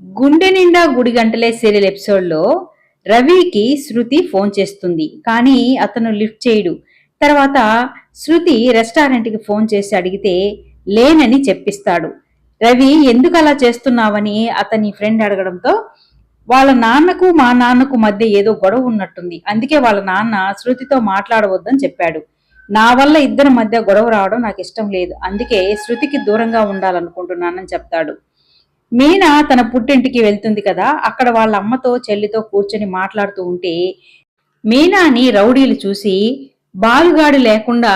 గుండె నిండా గుడి గంటలే సీరియల్ ఎపిసోడ్లో రవికి శృతి ఫోన్ చేస్తుంది. కానీ అతను లిఫ్ట్ చేయడు. తర్వాత శృతి రెస్టారెంట్కి ఫోన్ చేసి అడిగితే లేనని చెప్పిస్తాడు. రవి ఎందుకు అలా చేస్తున్నావని అతని ఫ్రెండ్ అడగడంతో వాళ్ళ నాన్నకు మా నాన్నకు మధ్య ఏదో గొడవ ఉన్నట్టుంది. అందుకే వాళ్ళ నాన్న శృతితో మాట్లాడవద్దని చెప్పాడు. నా వల్ల ఇద్దరి మధ్య గొడవ రావడం నాకు ఇష్టం లేదు. అందుకే శృతికి దూరంగా ఉండాలనుకుంటున్నానని చెప్తాడు. మీనా తన పుట్టింటికి వెళ్తుంది కదా అక్కడ వాళ్ళ అమ్మతో చెల్లితో కూర్చొని మాట్లాడుతూ ఉంటే మీనాని రౌడీలు చూసి బాలుగాడు లేకుండా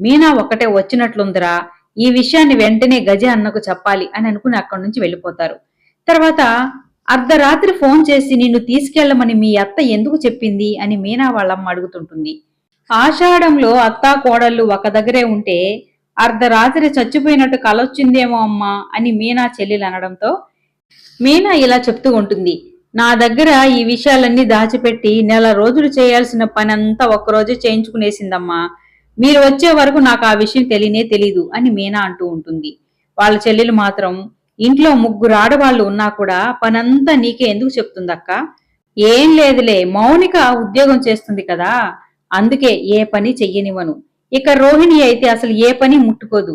మీనా ఒక్కటే వచ్చినట్లుందిరా ఈ విషయాన్ని వెంటనే గజ అన్నకు చెప్పాలి అని అనుకుని అక్కడి నుంచి వెళ్ళిపోతారు. తర్వాత అర్ధరాత్రి ఫోన్ చేసి నిన్ను తీసుకెళ్ళమని మీ అత్త ఎందుకు చెప్పింది అని మీనా వాళ్ళమ్మ అడుగుతుంటుంది. ఆషాఢంలో అత్తా కోడళ్ళు ఒక దగ్గరే ఉంటే అర్ధరాత్రి చచ్చిపోయినట్టు కలొచ్చిందేమో అమ్మా అని మీనా చెల్లెలు అనడంతో మీనా ఇలా చెప్తూ ఉంటుంది. నా దగ్గర ఈ విషయాలన్నీ దాచిపెట్టి నెల రోజులు చేయాల్సిన పని అంతా ఒక్కరోజు చేయించుకునేసిందమ్మా. మీరు వచ్చే వరకు నాకు ఆ విషయం తెలియనే తెలీదు అని మీనా అంటూ ఉంటుంది. వాళ్ళ చెల్లెలు మాత్రం ఇంట్లో ముగ్గురు ఆడవాళ్ళు ఉన్నా కూడా పనంతా నీకే ఎందుకు చెప్తుందక్క? ఏం లేదులే మౌనిక ఉద్యోగం చేస్తుంది కదా అందుకే ఏ పని చెయ్యనివ్వను. ఇక రోహిణి అయితే అసలు ఏ పని ముట్టుకోదు.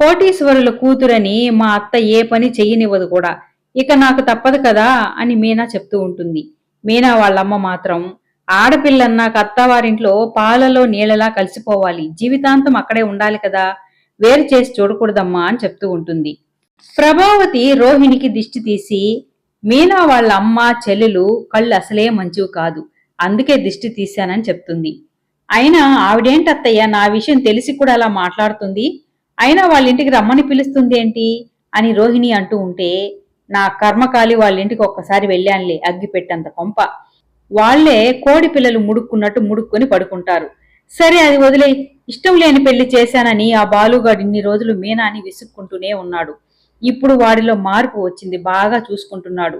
కోటీశ్వరుల కూతురని మా అత్త ఏ పని చెయ్యనివ్వదు కూడా. ఇక నాకు తప్పదు కదా అని మీనా చెప్తూ ఉంటుంది. మీనా వాళ్ళమ్మ మాత్రం ఆడపిల్లన్నాక అత్తవారింట్లో పాలలో నీళ్ళలా కలిసిపోవాలి. జీవితాంతం అక్కడే ఉండాలి కదా. వేరు చేసి చూడకూడదమ్మా అని చెప్తూ ఉంటుంది. ప్రభావతి రోహిణికి దిష్టి తీసి మీనా వాళ్ళ అమ్మ చెల్లెలు కళ్ళు అసలే మంచివి కాదు. అందుకే దిష్టి తీశానని చెప్తుంది. అయినా ఆవిడేంటత్తయ్య నా విషయం తెలిసి కూడా అలా మాట్లాడుతుంది? అయినా వాళ్ళ ఇంటికి రమ్మని పిలుస్తుంది ఏంటి అని రోహిణి అంటూ ఉంటే నా కర్మకాలి వాళ్ళ ఇంటికి ఒక్కసారి వెళ్ళానులే అగ్గిపెట్టంత కొంప. వాళ్ళే కోడి పిల్లలు ముడుక్కున్నట్టు ముడుక్కుని పడుకుంటారు. సరే అది వదిలే ఇష్టం లేని పెళ్ళి చేశానని ఆ బాలుగాడు ఇన్ని రోజులు మీనాని విసుక్కుంటూనే ఉన్నాడు. ఇప్పుడు వాడిలో మార్పు వచ్చింది బాగా చూసుకుంటున్నాడు.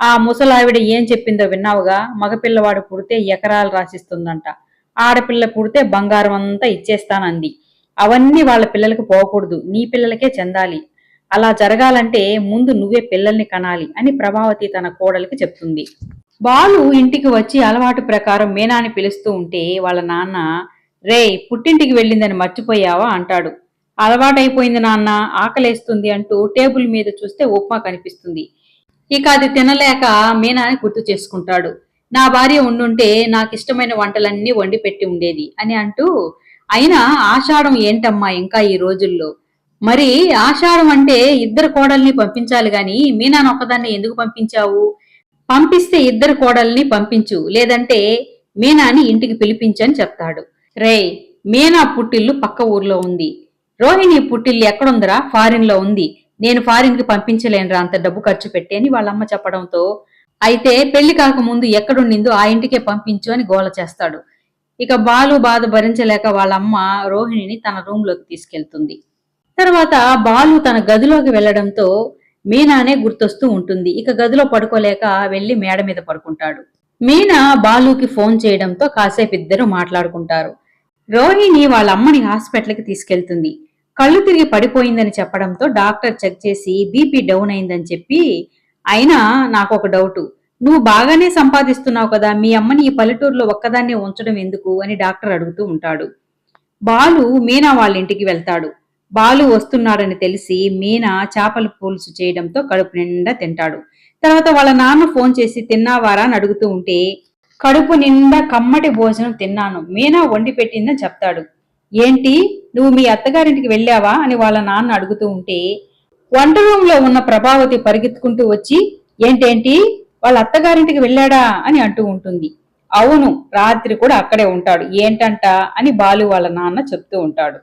ఆ ముసలావిడ ఏం చెప్పిందో విన్నావుగా? మగపిల్లవాడు పుడితే ఎకరాలు రాసిస్తుందంట. ఆడపిల్ల పుడితే బంగారం అంతా ఇచ్చేస్తానంది. అవన్నీ వాళ్ళ పిల్లలకు పోకూడదు. నీ పిల్లలకే చెందాలి. అలా జరగాలంటే ముందు నువ్వే పిల్లల్ని కనాలి అని ప్రభావతి తన కోడలికి చెప్తుంది. బాలు ఇంటికి వచ్చి అలవాటు ప్రకారం మీనాని పిలుస్తూ ఉంటే వాళ్ళ నాన్న రే పుట్టింటికి వెళ్ళిందని మర్చిపోయావా? అంటాడు. అలవాటైపోయింది నాన్న. ఆకలేస్తుంది అంటూ టేబుల్ మీద చూస్తే ఉప్మా కనిపిస్తుంది. ఇక అది తినలేక మీనాని గుర్తు చేసుకుంటాడు. నా భార్య ఉండుంటే నాకు ఇష్టమైన వంటలన్నీ వండి పెట్టి ఉండేది అని అంటూ అయినా ఆషాఢం ఏంటమ్మా ఇంకా ఈ రోజుల్లో? మరి ఆషాఢం అంటే ఇద్దరు కోడల్ని పంపించాలి గాని మీనాను ఒక్కదాన్ని ఎందుకు పంపించావు? పంపిస్తే ఇద్దరు కోడల్ని పంపించు లేదంటే మీనాని ఇంటికి పిలిపించని చెప్తాడు. రే మీనా పుట్టిల్లు పక్క ఊర్లో ఉంది. రోహిణి పుట్టిల్లు ఎక్కడుందరా? ఫారిన్లో ఉంది. నేను ఫారిన్కి పంపించలేనురా అంత డబ్బు ఖర్చు పెట్టి అని వాళ్ళమ్మ చెప్పడంతో అయితే పెళ్ళి కాకముందు ఎక్కడుండిందో ఆ ఇంటికే పంపించు అని గోల చేస్తాడు. ఇక బాలు బాధ భరించలేక వాళ్ళమ్మ రోహిణిని తన రూమ్లోకి తీసుకెళ్తుంది. తర్వాత బాలు తన గదిలోకి వెళ్ళడంతో మీనానే గుర్తొస్తూ ఉంటుంది. ఇక గదిలో పడుకోలేక వెళ్ళి మేడ మీద పడుకుంటాడు. మీనా బాలుకి ఫోన్ చేయడంతో కాసేపు ఇద్దరు మాట్లాడుకుంటారు. రోహిణి వాళ్ళ అమ్మని హాస్పిటల్కి తీసుకెళ్తుంది. కళ్ళు తిరిగి పడిపోయిందని చెప్పడంతో డాక్టర్ చెక్ చేసి బీపీ డౌన్ అయిందని చెప్పి అయినా నాకు ఒక డౌటు. నువ్వు బాగానే సంపాదిస్తున్నావు కదా మీ అమ్మని ఈ పల్లెటూరులో ఒక్కదాన్నే ఉంచడం ఎందుకు అని డాక్టర్ అడుగుతూ ఉంటాడు. బాలు మీనా వాళ్ళ ఇంటికి వెళ్తాడు. బాలు వస్తున్నాడని తెలిసి మీనా చేపల పులుసు చేయడంతో కడుపు నిండా తింటాడు. తర్వాత వాళ్ళ నాన్న ఫోన్ చేసి తిన్నావారా అని అడుగుతూ ఉంటే కడుపు నిండా కమ్మటి భోజనం తిన్నాను మీనా వండి పెట్టిందని చెప్తాడు. ఏంటి నువ్వు మీ అత్తగారింటికి వెళ్ళావా అని వాళ్ళ నాన్న అడుగుతూ ఉంటే వంట రూమ్లో ఉన్న ప్రభావతి పరిగెత్తుకుంటూ వచ్చి ఏంటేంటి? వాళ్ళ అత్తగారింటికి వెళ్ళాడా? అని అంటూ ఉంటుంది. అవును రాత్రి కూడా అక్కడే ఉంటాడు. ఏంటంట? అని బాలు వాళ్ళ నాన్న చెప్తూ ఉంటాడు.